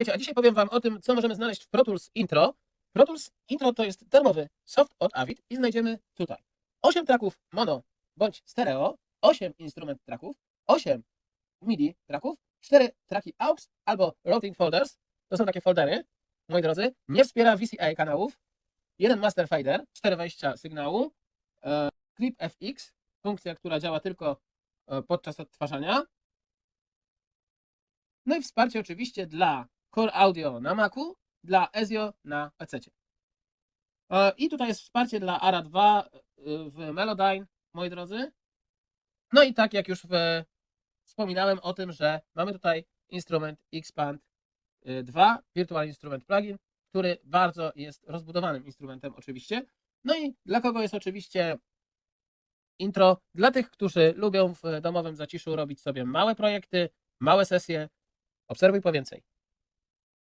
Wiecie, a dzisiaj powiem Wam o tym, co możemy znaleźć w Pro Tools Intro. Pro Tools Intro to jest darmowy soft od Avid i znajdziemy tutaj 8 traków mono bądź stereo, 8 instrument traków, 8 MIDI traków, 4 traki AUX albo routing folders. To są takie foldery, moi drodzy. Nie wspiera VCA kanałów. Jeden master fader, 4 wejścia sygnału, e, Clip FX, funkcja, która działa tylko e, podczas odtwarzania. No i wsparcie oczywiście dla Core Audio na Macu, dla Ezio na PC. I tutaj jest wsparcie dla ARA 2 y, w Melodyne, moi drodzy. No i tak jak już w, wspominałem o tym, że mamy tutaj instrument Xpand y, 2, Virtual Instrument Plugin, który bardzo jest rozbudowanym instrumentem oczywiście. No i dla kogo jest oczywiście intro? Dla tych, którzy lubią w domowym zaciszu robić sobie małe projekty, małe sesje. Obserwuj po więcej.